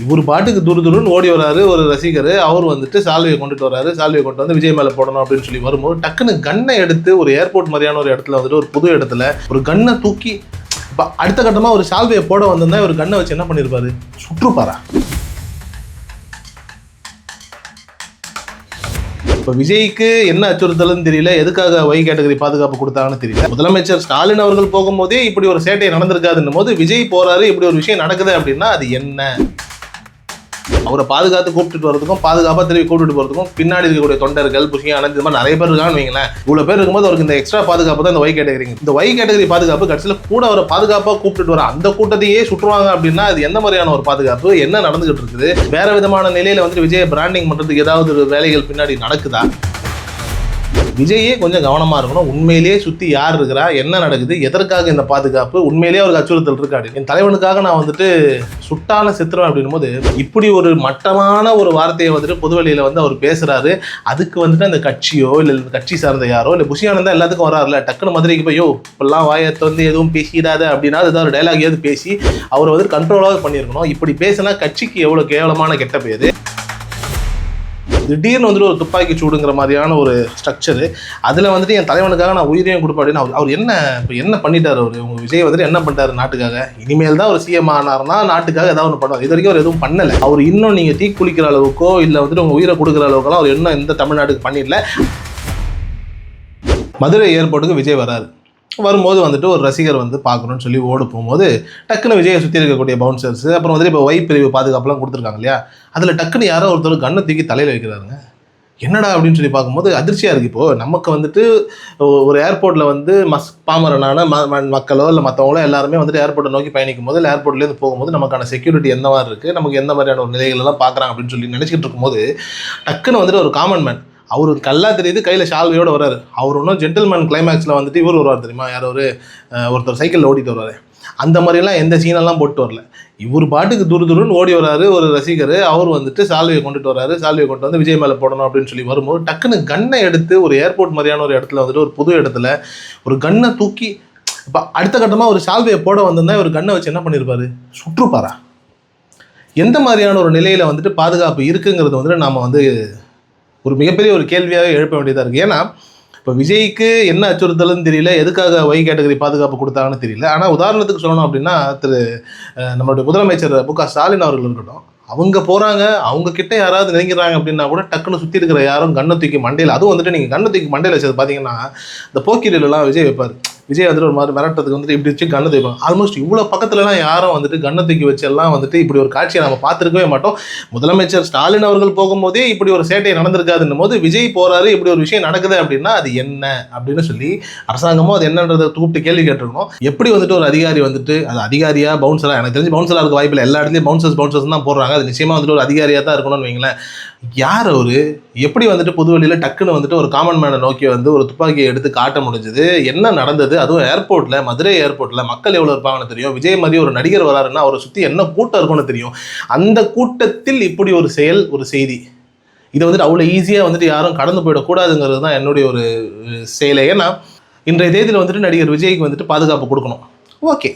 இவர் பாட்டுக்கு துரு துருன்னு ஓடி வராரு ஒரு ரசிகர். அவர் வந்துட்டு சால்வையை கொண்டுட்டு வராரு. சால்வையை கொண்டு வந்து விஜய் மேலே போடணும் அப்படின்னு சொல்லி வரும்போது டக்குன்னு கண்ணை எடுத்து ஒரு ஏர்போர்ட் மாதிரியான ஒரு இடத்துல வந்துட்டு ஒரு புது இடத்துல ஒரு கண்ணை தூக்கி இப்போ அடுத்த கட்டமாக ஒரு சால்வையை போட வந்திருந்தா ஒரு கண்ணை வச்சு என்ன பண்ணியிருப்பாரு சுற்றுப்பாரா? இப்போ விஜய்க்கு என்ன அச்சுறுத்தல்னு தெரியல. எதுக்காக ஒய் கேட்டகரி பாதுகாப்பு கொடுத்தாங்கன்னு தெரியல. முதலமைச்சர் ஸ்டாலின் அவர்கள் போகும்போதே இப்படி ஒரு சேட்டை நடந்திருக்காதுன்னும் போது விஜய் போறாரு இப்படி ஒரு விஷயம் நடக்குது அப்படின்னா அது என்ன? அவரை பாதுகாத்து கூப்பிட்டு வரதுக்கும் பாதுகாப்பாக திரும்பி கூப்பிட்டு போகிறதுக்கும் பின்னாடி இருக்கக்கூடிய தொண்டர்கள் புஷிங்க அனந்த் இந்த மாதிரி நிறைய பேர் இருக்கான்னு வைங்களேன். இவ்வளோ பேர் இருக்கும்போது அவருக்கு இந்த எக்ஸ்ட்ரா பாதுகாப்பு தான் இந்த ஒய் கேட்டகரி இந்த ஒய் கேட்டகரி பாதுகாப்பு கடைசியில் கூட அவரை பாதுகாப்பாக கூப்பிட்டுட்டு வர அந்த கூட்டத்தையே சுற்றுவாங்க அப்படின்னா அது எந்த மாதிரியான ஒரு பாதுகாப்பு? என்ன நடந்துகிட்டு இருக்குது? வேற விதமான நிலையில் வந்துட்டு விஜய் பிராண்டிங் பண்ணுறதுக்கு ஏதாவது ஒரு வேலைகள் பின்னாடி நடக்குதா? விஜயே கொஞ்சம் கவனமா இருக்கணும். உண்மையிலேயே சுத்தி யார் இருக்கிறா? என்ன நடக்குது? எதற்காக இந்த பாதுகாப்பு? உண்மையிலேயே அவருக்கு அச்சுறுத்தல் இருக்காது. என் தலைவனுக்காக நான் வந்துட்டு சுட்டான சித்திரம் அப்படின்னும் போது இப்படி ஒரு மட்டமான ஒரு வார்த்தையை வந்துட்டு பொதுவெளியில வந்து அவர் பேசுறாரு. அதுக்கு வந்துட்டு அந்த கட்சியோ இல்லை கட்சி சார்ந்த யாரோ இல்லை புஷியானந்தா எல்லாத்துக்கும் வராருல டக்குனு மதுரைக்கு போய் யோ இப்பெல்லாம் வாயத்தை வந்து எதுவும் பேசிடாத அப்படின்னா ஏதாவது ஒரு டைலாக் ஏதாவது பேசி அவரை வந்து கண்ட்ரோலாக பண்ணியிருக்கணும். இப்படி பேசினா கட்சிக்கு எவ்வளோ கேவலமான கெட்ட பேர்? திடீர்னு வந்துட்டு ஒரு துப்பாக்கி சூடுங்கிற மாதிரியான ஒரு ஸ்ட்ரக்சரு அதில் வந்துட்டு என் தலைவனுக்காக நான் உயிரையும் கொடுப்பேன் அப்படின்னு அவர் அவர் என்ன இப்போ என்ன பண்ணிட்டார் அவர்? உங்க விஜய் வந்துட்டு என்ன பண்ணிட்டாரு நாட்டுக்காக? இனிமேல் தான் ஒரு சிஎம் ஆனார்னா நாட்டுக்காக ஏதாவது ஒன்று பண்ணுவார். இது வரைக்கும் அவர் எதுவும் பண்ணலை. அவர் இன்னும் நீங்கள் தீ குளிக்கிற அளவுக்கோ இல்லை வந்துட்டு உங்கள் உயிரை கொடுக்குற அளவுக்கெல்லாம் அவர் இன்னும் எந்த தமிழ்நாட்டுக்கு பண்ணிடல. மதுரை ஏர்போர்ட்டுக்கு விஜய் வராரு. வரும்போது வந்துட்டு ஒரு ரசிகர் வந்து பார்க்கணும்னு சொல்லி ஓடு போகும்போது டக்குன்னு விஜயை சுற்றி இருக்கக்கூடிய பவுன்சர்ஸ் அப்புறம் வந்துட்டு இப்போ ஒய் பிரிவு பாதுகாப்புலாம் கொடுத்துருக்காங்க இல்லையா? அதில் டக்குன்னு யாரோ ஒருத்தர் கண்ணை தூக்கி தலையில் வைக்கிறாருங்க. என்னடா அப்படின்னு சொல்லி பார்க்கும்போது அதிர்ச்சியாக இருக்குது இப்போது நமக்கு வந்துட்டு ஒரு ஏர்போர்ட்டில் வந்து மஸ் பாமரனான ம மக்களோ இல்லை மற்றவங்களோ எல்லாருமே வந்துட்டு ஏர்போர்ட்டை நோக்கி பயணிக்கும் போது இல்லை ஏர்போர்ட்லேருந்து போகும்போது நமக்கான செக்யூரிட்டி எந்த மாதிரி இருக்குது நமக்கு எந்த மாதிரியான ஒரு நிலைகள் எல்லாம் பார்க்குறாங்க அப்படின்னு சொல்லி நினச்சிக்கிட்டு இருக்கும்போது டக்குன்னு வந்துட்டு ஒரு காமன் மேன் அவர் கல்லா தெரியுது கையில் ஷால்வையோட வராரு அவர் ஒன்றும் ஜென்டில்மேன் கிளைமேக்ஸில் வந்துட்டு இவர் வருவார் தெரியுமா? யார் ஒரு ஒருத்தர் சைக்கிளில் ஓடிட்டு வருவார். அந்த மாதிரியெல்லாம் எந்த சீனெல்லாம் போட்டு வரல. இவர் பாட்டுக்கு துரு துருன்னு ஓடி வராரு ஒரு ரசிகர். அவர் வந்துட்டு சால்வையை கொண்டுட்டு வராரு சால்வையை கொண்டு வந்து விஜய் மேலே போடணும் அப்படின்னு சொல்லி வரும்போது டக்குன்னு கன்னை எடுத்து ஒரு ஏர்போர்ட் மாதிரியான ஒரு இடத்துல வந்துட்டு ஒரு புது இடத்துல ஒரு கன்னை தூக்கி இப்போ அடுத்த கட்டமாக ஒரு சால்வையை போட வந்திருந்தா இவர் கன்னை வச்சு என்ன பண்ணியிருப்பாரு சுற்றுப்பாரா? எந்த மாதிரியான ஒரு நிலையில் வந்துட்டு பாதுகாப்பு இருக்குங்கிறது வந்துட்டு நாம் வந்து ஒரு மிகப்பெரிய ஒரு கேள்வியாக எழுப்ப வேண்டியதாக இருக்குது ஏன்னா இப்போ விஜய்க்கு என்ன அச்சுறுத்தல்னு தெரியல எதுக்காக ஒய் கேட்டகரி பாதுகாப்பு கொடுத்தாங்கன்னு தெரியல. ஆனால் உதாரணத்துக்கு சொல்லணும் அப்படின்னா திரு நம்மளுடைய முதலமைச்சர் மு க ஸ்டாலின் அவர்கள் இருக்கட்டும் அவங்க போகிறாங்க அவங்க கிட்ட யாராவது நெருங்கிறாங்க அப்படின்னா கூட டக்குன்னு சுற்றி இருக்கிற யாரும் கண்ணை தூக்கி மண்டையில் அதுவும் வந்துட்டு நீங்கள் கண்ணை தூக்கி மண்டையில் வச்சது பார்த்தீங்கன்னா இந்த போக்கிரிலெலாம் விஜய் வைப்பார். விஜய் வந்துட்டு ஒரு மாதிரி மிரட்டத்துக்கு வந்துட்டு இப்படி வச்சு கண்ணை தூக்கிப்பாங்க ஆல்மோஸ்ட் இவ்வளோ பக்கத்துலலாம் யாரும் வந்துட்டு கண்ணை தூக்கி வச்சு எல்லாம் வந்துட்டு இப்படி ஒரு காட்சியை நம்ம பார்த்துருக்கவே மாட்டோம். முதலமைச்சர் ஸ்டாலின் அவர்கள் போகும்போதே இப்படி ஒரு சேட்டை நடந்திருக்காதுன்னும் போது விஜய் போகிறாரு இப்படி ஒரு விஷயம் நடக்குது அப்படின்னா அது என்ன அப்படின்னு சொல்லி அரசாங்கமும் அது என்னன்றதை கூப்பிட்டு கேள்வி கேட்டிருக்கணும். எப்படி வந்துட்டு ஒரு அதிகாரி வந்துட்டு அது அதிகாரியா பவுன்சரா எனக்கு தெரிஞ்சு பவுன்சரா இருக்க வாய்ப்பில்லை. எல்லா இடத்துலையும் பவுன்சர்ஸ் பவுன்சர்ஸ் தான் போடுறாங்க. அது நிச்சயமா வந்துட்டு ஒரு அதிகாரியாக தான் இருக்கணும்னு வைங்களேன். யார் அவர்? எப்படி வந்துட்டு புதுவெளியில் டக்குன்னு வந்துட்டு ஒரு காமன் மேனை நோக்கி வந்து ஒரு துப்பாக்கியை எடுத்து காட்ட முடிஞ்சது? என்ன நடந்தது? அதுவும் ஏர்போர்ட்டில் மதுரை ஏர்போர்ட்டில் மக்கள் எவ்வளோ இருப்பாங்கன்னு தெரியும். விஜய் மாதிரி ஒரு நடிகர் வராருன்னா அவரை சுற்றி என்ன கூட்டம் இருக்கும்னு தெரியும். அந்த கூட்டத்தில் இப்படி ஒரு செயல் ஒரு செய்தி. இதை வந்துட்டு அவ்வளோ ஈஸியாக வந்துட்டு யாரும் கடந்து போயிடக்கூடாதுங்கிறது தான் என்னுடைய ஒரு செயலை. ஏன்னா இன்றைய தேதியில் வந்துட்டு நடிகர் விஜய்க்கு வந்துட்டு பாதுகாப்பு கொடுக்கணும். ஓகே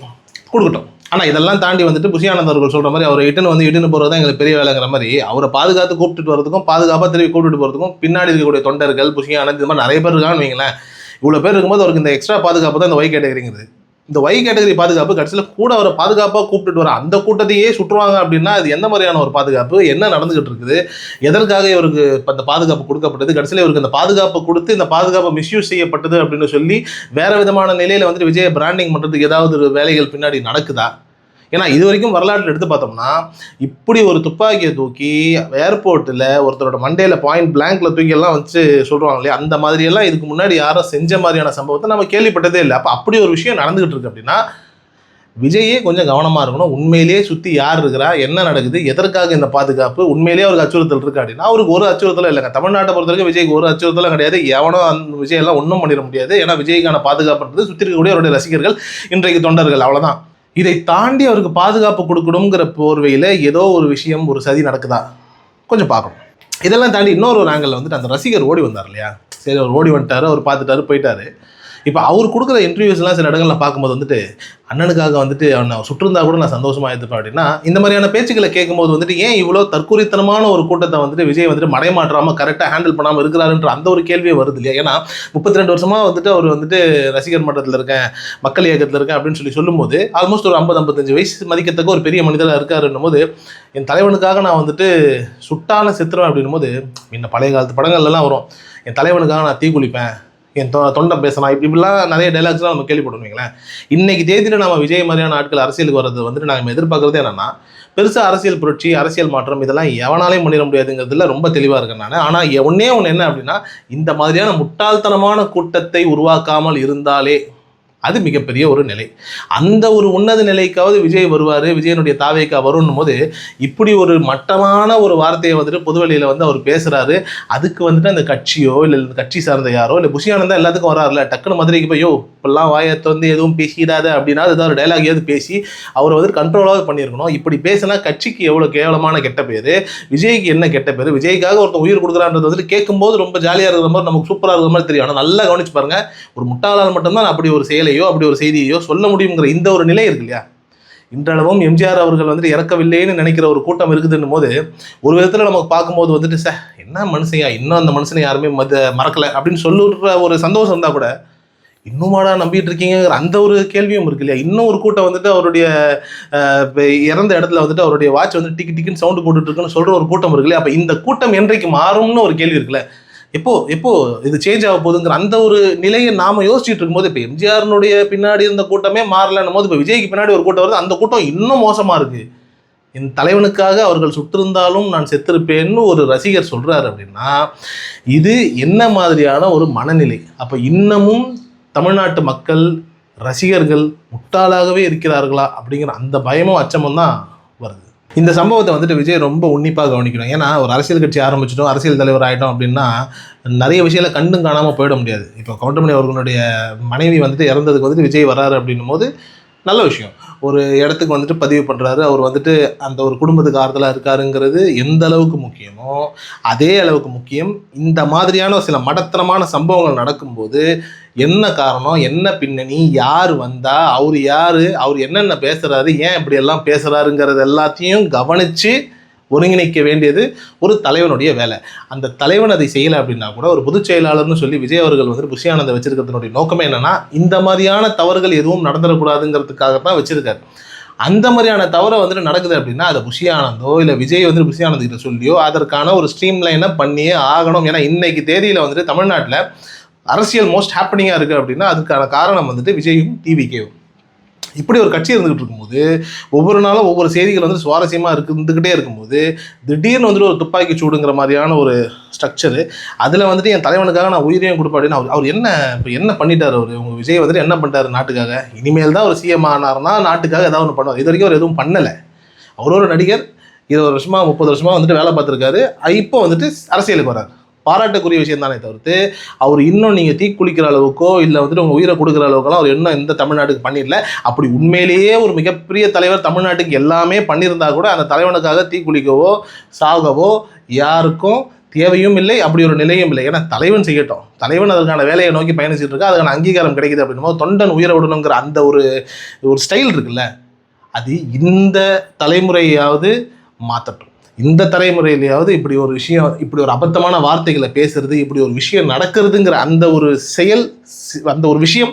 கொடுக்கட்டும். ஆனால் இதெல்லாம் தாண்டி வந்துட்டு புஷியானந்த் அவர்கள் சொல்கிற மாதிரி அவரை இட்டுன்னு வந்து இட்டுன்னு போகிறது தான் எங்களுக்கு பெரிய வேலைங்கிற மாதிரி அவரை பாதுகாத்து கூப்பிட்டுட்டு வரதுக்கும் பாதுகாப்பாக திரும்பி கூப்பிட்டுட்டு போகிறதுக்கும் பின்னாடி இருக்கக்கூடிய தொண்டர்கள் புஷியானந்த் இந்த மாதிரி நிறைய பேர் இருக்கான்னு வைங்களேன். இவ்வளோ பேர் இருக்கும்போது அவருக்கு இந்த எக்ஸ்ட்ரா பாதுகாப்பு தான் இந்த ஒய் கேட்டகரிங்கிறது இந்த ஒய் கேட்டகரி பாதுகாப்பு கடைசியில் கூட அவரை பாதுகாப்பாக கூப்பிட்டுட்டு வர அந்த கூட்டத்தையே சுற்றுவாங்க அப்படின்னா அது எந்த மாதிரியான ஒரு பாதுகாப்பு? என்ன நடந்துகிட்டு இருக்குது? எதற்காக இவருக்கு இப்போ அந்த பாதுகாப்பு கொடுக்கப்பட்டது? கடைசியில் இவருக்கு அந்த பாதுகாப்பு கொடுத்து இந்த பாதுகாப்பு மிஸ்யூஸ் செய்யப்பட்டது அப்படின்னு சொல்லி வேற விதமான நிலையில் வந்துட்டு விஜய பிராண்டிங் பண்ணுறதுக்கு ஏதாவது ஒரு வேலைகள் பின்னாடி நடக்குதா? ஏன்னா இது வரைக்கும் வரலாற்றில் எடுத்து பார்த்தோம்னா இப்படி ஒரு துப்பாக்கியை தூக்கி ஏர்போர்ட்டில் ஒருத்தரோட மண்டையில் பாயிண்ட் பிளாங்க்ல தூக்கி எல்லாம் வச்சு சொல்கிறாங்க இல்லையா? அந்த மாதிரியெல்லாம் இதுக்கு முன்னாடி யாரும் செஞ்ச மாதிரியான சம்பவத்தை நம்ம கேள்விப்பட்டதே இல்லை. அப்போ அப்படி ஒரு விஷயம் நடந்துகிட்டு இருக்கு அப்படின்னா விஜயே கொஞ்சம் கவனமாக இருக்கணும். உண்மையிலேயே சுற்றி யார் இருக்கிறா? என்ன நடக்குது? எதற்காக இந்த பாதுகாப்பு? உண்மையிலேயே அவருக்கு அச்சுறுத்தல் இருக்கு அப்படின்னா அவருக்கு ஒரு அச்சுறுத்தலும் இல்லைங்க. தமிழ்நாட்டை பொறுத்த வரைக்கும் விஜய்க்கு ஒரு அச்சுறுத்தலும் கிடையாது. எவனோ அந்த விஜய் எல்லாம் ஒன்றும் பண்ணிட முடியாது. ஏன்னா விஜய்க்கான பாதுகாப்புன்றது சுற்றி இருக்கக்கூடிய அவருடைய ரசிகர்கள் இன்றைக்கு தொண்டர்கள். அவ்வளோதான் இதை தாண்டி அவருக்கு பாதுகாப்பு கொடுக்கணுங்கிற போர்வையில் ஏதோ ஒரு விஷயம் ஒரு சதி நடக்குதா? கொஞ்சம் பார்க்கணும். இதெல்லாம் தாண்டி இன்னொரு ஒரு ஆங்கிளில் வந்துட்டு அந்த ரசிகர் ஓடி வந்தார் இல்லையா? சரி அவர் ஓடி வந்துட்டாரு அவர் பார்த்துட்டாரு போயிட்டாரு. இப்போ அவர் கொடுக்குற இன்டர்வியூஸ்லாம் சில இடங்களில் பார்க்கும்போது வந்துட்டு அண்ணனுக்காக வந்துட்டு அவனை சுற்றிருந்தா கூட நான் சந்தோஷமாக இருப்பேன் அப்படின்னா இந்த மாதிரியான பேச்சுக்களை கேட்கும்போது வந்துட்டு ஏன் இவ்வளோ தற்கொலைத்தனமான ஒரு கூட்டத்தை வந்துட்டு விஜய் வந்துட்டு மடைமாற்றாமல் கரெக்டாக ஹேண்டில் பண்ணாமல் இருக்கிறாருன்ற அந்த ஒரு கேள்வியே வருது இல்லையா? ஏன்னா முப்பத்தி ரெண்டு வருஷமாக வந்துட்டு அவர் வந்துட்டு ரசிகர் மன்றத்தில் இருக்கேன் மக்கள் இயக்கத்தில் இருக்கேன் அப்படின்னு சொல்லி சொல்லும்போது ஆல்மோஸ்ட் ஒரு ஐம்பது ஐம்பத்தஞ்சு வயசு மதிக்கத்தக்க ஒரு பெரிய மனிதராக இருக்காருன்னும் போது என் தலைவனுக்காக நான் வந்துட்டு சுட்டான சித்திரம் அப்படின்னும் போது முன்ன பழைய காலத்து படங்கள்லாம் வரும் என் தலைவனுக்காக நான் தீ குளிப்பேன் என் தொ தொண்டை பேசலாம் இப்படி இப்படிலாம் நிறைய டைலாக்ஸ்லாம் நம்ம கேள்விப்படுவீங்களேன் இன்னைக்கு தேதியில் நம்ம விஜய் மாதிரியான ஆட்கள் அரசியலுக்கு வர்றது வந்துட்டு நாங்கள் எதிர்பார்க்குறது என்னன்னா பெருசாக அரசியல் புரட்சி அரசியல் மாற்றம் இதெல்லாம் எவனாலையும் பண்ணிட முடியாதுங்கிறதுல ரொம்ப தெளிவாக இருக்கேன் நான். ஆனால் ஒன்னே ஒன்று என்ன அப்படின்னா இந்த மாதிரியான முட்டாள்தனமான கூட்டத்தை உருவாக்காமல் இருந்தாலே அது மிகப்பெரிய ஒரு நிலை. அந்த ஒரு உன்னத நிலைக்காவது விஜய் வருவார் விஜயனுடைய தாவேக்கா வரும்னும் போது இப்படி ஒரு மட்டமான ஒரு வார்த்தையை வந்துட்டு பொதுவெளியில் வந்து அவர் பேசுகிறாரு அதுக்கு வந்துட்டு அந்த கட்சியோ இல்லை இந்த கட்சி சார்ந்த யாரோ இல்லை புஷியானந்தா எல்லாத்துக்கும் வராருல டக்குன்னு மதுரைக்கு போய் யோ இப்பெல்லாம் வாயத்தை வந்து எதுவும் பேசிடாத அப்படின்னா ஏதாவது ஒரு டைலாக் ஏதாவது பேசி அவரை வந்து கண்ட்ரோலாவது பண்ணியிருக்கணும். இப்படி பேசினா கட்சிக்கு எவ்வளோ கேவலமான கெட்ட பேர் விஜய்க்கு என்ன கெட்ட பேர் விஜய்க்காக ஒருத்தன் உயிர் கொடுக்குறான்றது வந்துட்டு கேட்கும்போது ரொம்ப ஜாலியாக இருக்கிற மாதிரி நமக்கு சூப்பராக இருக்கிற மாதிரி தெரியும். ஆனால் நல்லா கவனிச்சு பாருங்கள் ஒரு முட்டாளால் மட்டும்தான் அப்படி ஒரு செயலை செய்தியையோ அப்படி ஒரு செய்தியையோ சொல்ல முடியுங்கிற இந்த ஒரு நிலை இருக்கு இல்லையா? இன்றளவும் எம்ஜிஆர் அவர்கள் வந்துட்டு இறக்கவில்லைன்னு நினைக்கிற ஒரு கூட்டம் இருக்குதுன்னும் போது ஒரு விதத்தில் நமக்கு பார்க்கும்போது வந்துட்டு சார் என்ன மனுஷையா இன்னும் அந்த மனுஷனை யாருமே மத மறக்கலை. அப்படின்னு சொல்லுற ஒரு சந்தோஷம் இருந்தால் கூட இன்னுமாடா நம்பிட்டு இருக்கீங்கிற அந்த ஒரு கேள்வியும் இருக்கு இல்லையா? இன்னும் ஒரு கூட்டம் வந்துட்டு அவருடைய இறந்த இடத்துல வந்துட்டு அவருடைய வாட்ச் வந்து டிக்கு டிக்குன்னு சவுண்டு போட்டுட்டு இருக்குன்னு சொல்ற ஒரு கூட்டம் இருக்கு இல்லையா? அப்போ இந்த கூட்டம் என்றைக்கு மாறும்னு ஒரு கேள்வி இருக்குல்ல? எப்போ எப்போ இது சேஞ்ச் ஆக போகுதுங்கிற அந்த ஒரு நிலையை நாம யோசிச்சுட்டு இருக்கும்போது இப்போ எம்ஜிஆர்னுடைய பின்னாடி இருந்த கூட்டமே மாறலன்னும் போது இப்போ விஜய்க்கு பின்னாடி ஒரு கூட்டம் வருது அந்த கூட்டம் இன்னும் மோசமாக இருக்கு. என் தலைவனுக்காக அவர்கள் சுற்றிருந்தாலும் நான் செத்திருப்பேன்னு ஒரு ரசிகர் சொல்கிறாரு அப்படின்னா இது என்ன மாதிரியான ஒரு மனநிலை? அப்போ இன்னமும் தமிழ்நாட்டு மக்கள் ரசிகர்கள் முட்டாளாகவே இருக்கிறார்களா அப்படிங்கிற அந்த பயமும் அச்சமும் தான் வருது. இந்த சம்பவத்தை வந்துட்டு விஜய் ரொம்ப உன்னிப்பாக கவனிக்கணும். ஏன்னா ஒரு அரசியல் கட்சி ஆரம்பிச்சிட்டோம் அரசியல் தலைவர் ஆகிட்டோம் அப்படின்னா நிறைய விஷயங்களை கண்டும் காணாமல் போயிட முடியாது. இப்போ கவுண்டமணி அவர்களுடைய மனைவி வந்துட்டு இறந்ததுக்கு வந்துட்டு விஜய் வராரு அப்படின்னும் போது நல்ல விஷயம். ஒரு இடத்துக்கு வந்துட்டு பதிவு பண்ணுறாரு அவர் வந்துட்டு அந்த ஒரு குடும்பத்துக்கு ஆறுதலாக இருக்காருங்கிறது எந்த அளவுக்கு முக்கியமோ அதே அளவுக்கு முக்கியம். இந்த மாதிரியான சில மடத்தனமான சம்பவங்கள் நடக்கும்போது என்ன காரணம் என்ன பின்னணி யார் வந்தா அவர் யார் அவர் என்னென்ன பேசுகிறாரு ஏன் இப்படி எல்லாம் பேசுகிறாருங்கிறது எல்லாத்தையும் கவனித்து ஒருங்கிணைக்க வேண்டியது ஒரு தலைவனுடைய வேலை. அந்த தலைவன் அதை செய்யலை அப்படின்னா கூட ஒரு பொதுச் செயலாளர்னு சொல்லி விஜய் அவர்கள் வந்து புஷியானந்தை வச்சிருக்கிறதுனுடைய நோக்கமே என்னன்னா இந்த மாதிரியான தவறுகள் எதுவும் நடந்துடக்கூடாதுங்கிறதுக்காக தான் வச்சிருக்காரு. அந்த மாதிரியான தவறை வந்துட்டு நடக்குது அப்படின்னா அதை புஷியானந்தோ இல்லை விஜய் வந்து புஷியானந்த் கிட்ட சொல்லியோ அதற்கான ஒரு ஸ்ட்ரீம் லைனை பண்ணியே ஆகணும். ஏன்னா இன்னைக்கு தேதியில் வந்துட்டு தமிழ்நாட்டில் அரசியல் மோஸ்ட் ஹாப்பனிங்காக இருக்குது அப்படின்னா அதுக்கான காரணம் வந்துட்டு விஜயும் டிவிகேவும் இப்படி ஒரு கட்சி இருந்துகிட்டு இருக்கும்போது ஒவ்வொரு நாளும் ஒவ்வொரு செய்திகள் வந்து சுவாரஸ்யமாக இருக்கு இருந்துக்கிட்டே இருக்கும்போது திடீர்னு வந்துட்டு ஒரு துப்பாக்கி சூடுங்கிற மாதிரியான ஒரு ஸ்ட்ரக்சரு அதில் வந்துட்டு என் தலைவனுக்காக நான் உயிரையும் கொடுப்பேன் அவர் அவர் என்ன இப்போ என்ன பண்ணிட்டார் அவர்? உங்கள் விஜய் வந்துட்டு என்ன பண்ணிட்டாரு நாட்டுக்காக? இனிமேல் தான் ஒரு சிஎம் ஆனார்னா நாட்டுக்காக ஏதாவது ஒன்று பண்ணுவார். இது வரைக்கும் அவர் எதுவும் பண்ணலை. அவர் ஒரு நடிகர் இருபது வருஷமாக முப்பது வருஷமாக வந்துட்டு வேலை பார்த்துருக்காரு. இப்போ வந்துட்டு அரசியலுக்கு வராரு. பாராட்டக்கூடிய விஷயம் தானே தவிர்த்து அவர் இன்னும் நீங்கள் தீக்குளிக்கிற அளவுக்கோ இல்லை வந்துட்டு உங்கள் உயிரை கொடுக்குற அளவுக்கெல்லாம் அவர் இன்னும் இந்த தமிழ்நாட்டுக்கு பண்ணிடல. அப்படி உண்மையிலேயே ஒரு மிகப்பெரிய தலைவர் தமிழ்நாட்டுக்கு எல்லாமே பண்ணியிருந்தா கூட அந்த தலைவனுக்காக தீக்குளிக்கவோ சாகவோ யாருக்கும் தேவையும் இல்லை அப்படி ஒரு நிலையும் இல்லை. ஏன்னா தலைவன் செய்யட்டும். தலைவன் அதற்கான வேலையை நோக்கி பயணிச்சுட்டு இருக்கா அதுக்கான அங்கீகாரம் கிடைக்குது அப்படின்னும் போது தொண்டன் உயிரை விடணுங்கிற அந்த ஒரு ஒரு ஸ்டைல் இருக்குல்ல அது இந்த தலைமுறையாவது மாற்றட்டும் இந்த தலைமுறையிலேயாவது இப்படி ஒரு விஷயம் இப்படி ஒரு அபத்தமான வார்த்தைகளை பேசுறது இப்படி ஒரு விஷயம் நடக்கிறதுங்கிற அந்த ஒரு செயல் அந்த ஒரு விஷயம்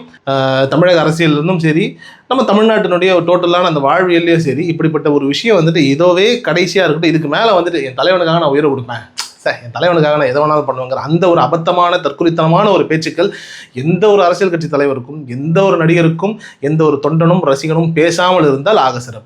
தமிழக அரசியலிருந்தும் சரி நம்ம தமிழ்நாட்டினுடைய டோட்டலான அந்த வாழ்வியல்லையும் சரி இப்படிப்பட்ட ஒரு விஷயம் வந்துட்டு இதோவே கடைசியாக இருக்கட்டும் இதுக்கு மேலே வந்துட்டு என் தலைவனுக்காக நான் உயிரை கொடுப்பேன். சார் என் தலைவனுக்காக நான் எதை வேணாலும் பண்ணுவேங்கிற அந்த ஒரு அபத்தமான தற்குறித்தனமான ஒரு பேச்சுக்கள் எந்த ஒரு அரசியல் கட்சி தலைவருக்கும் எந்த ஒரு நடிகருக்கும் எந்த ஒரு தொண்டனும் ரசிகனும் பேசாமல் இருந்தால் ஆக சிறப்பு.